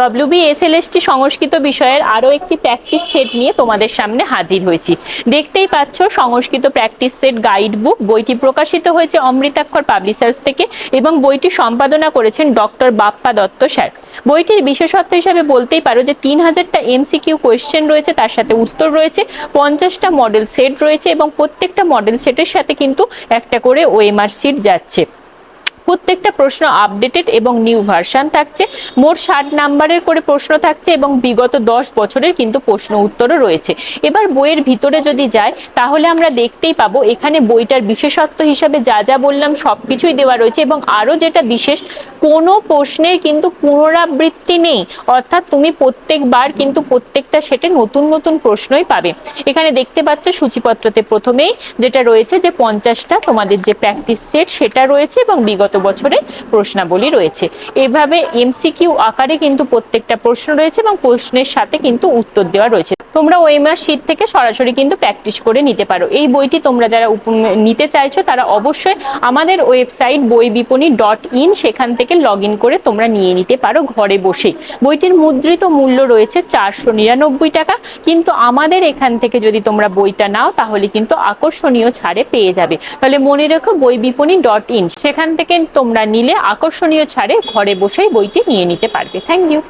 ডব্লিউবিএসএলএসটি সংস্কৃত বিষয়ের আরও একটি প্র্যাকটিস সেট নিয়ে তোমাদের সামনে হাজির হয়েছি। দেখতেই পাচ্ছ, Sanskrit practice set guide book বইটি প্রকাশিত হয়েছে অমৃতাক্ষর পাবলিশার্স থেকে এবং বইটি সম্পাদনা করেছেন ডক্টর বাপ্পা দত্ত স্যার। বইটির বিশেষত্ব হিসাবে বলতেই পারো যে তিন হাজারটা এমসিকিউ কোয়েশ্চেন রয়েছে, তার সাথে উত্তর রয়েছে, পঞ্চাশটা মডেল সেট রয়েছে এবং প্রত্যেকটা মডেল সেটের সাথে কিন্তু একটা করে ওএমআর সিট যাচ্ছে। প্রত্যেকটা প্রশ্ন আপডেটেড এবং নিউ ভার্সান থাকছে। মোট ষাট নাম্বারের করে প্রশ্ন থাকছে এবং বিগত দশ বছরের কিন্তু প্রশ্ন উত্তরও রয়েছে। এবার বইয়ের ভিতরে যদি যায় তাহলে আমরা দেখতেই পাবো, এখানে বইটার বিশেষত্ব হিসাবে যা যা বললাম সব কিছুই দেওয়া রয়েছে এবং আরও যেটা বিশেষ, কোনো প্রশ্নের কিন্তু পুনরাবৃত্তি নেই। অর্থাৎ তুমি প্রত্যেকবার কিন্তু প্রত্যেকটা সেটে নতুন নতুন প্রশ্নই পাবে। এখানে দেখতে পাচ্ছ সূচিপত্রতে প্রথমেই যেটা রয়েছে যে পঞ্চাশটা তোমাদের যে প্র্যাকটিস সেট সেটা রয়েছে এবং বিগত বছরের প্রশ্নাবলী রয়েছে। এভাবে এমসিকিউ আকারে কিন্তু প্রত্যেকটা প্রশ্ন রয়েছে এবং প্রশ্নের সাথে কিন্তু উত্তর দেওয়া রয়েছে। তোমরা ওএমআর শীট থেকে সরাসরি কিন্তু প্র্যাকটিস করে নিতে পারো। এই বইটি তোমরা যারা নিতে চাইছো, তারা অবশ্যই আমাদের ওয়েবসাইট বই বিপণী ডট ইন সেখান থেকে লগ ইন করে তোমরা নিয়ে নিতে পারো ঘরে বসেই বইটির মুদ্রিত মূল্য রয়েছে চারশো নিরানব্বই টাকা। কিন্তু আমাদের এখান থেকে যদি তোমরা বইটা নাও, তাহলে কিন্তু আকর্ষণীয় ছাড়ে পেয়ে যাবে। তাহলে মনে রেখো বই বিপণী ডট ইন। সেখান থেকে তোমরা নিলে আকর্ষণীয় ছাড়ে ঘরে বসেই বইটি নিয়ে নিতে পারবে। Thank you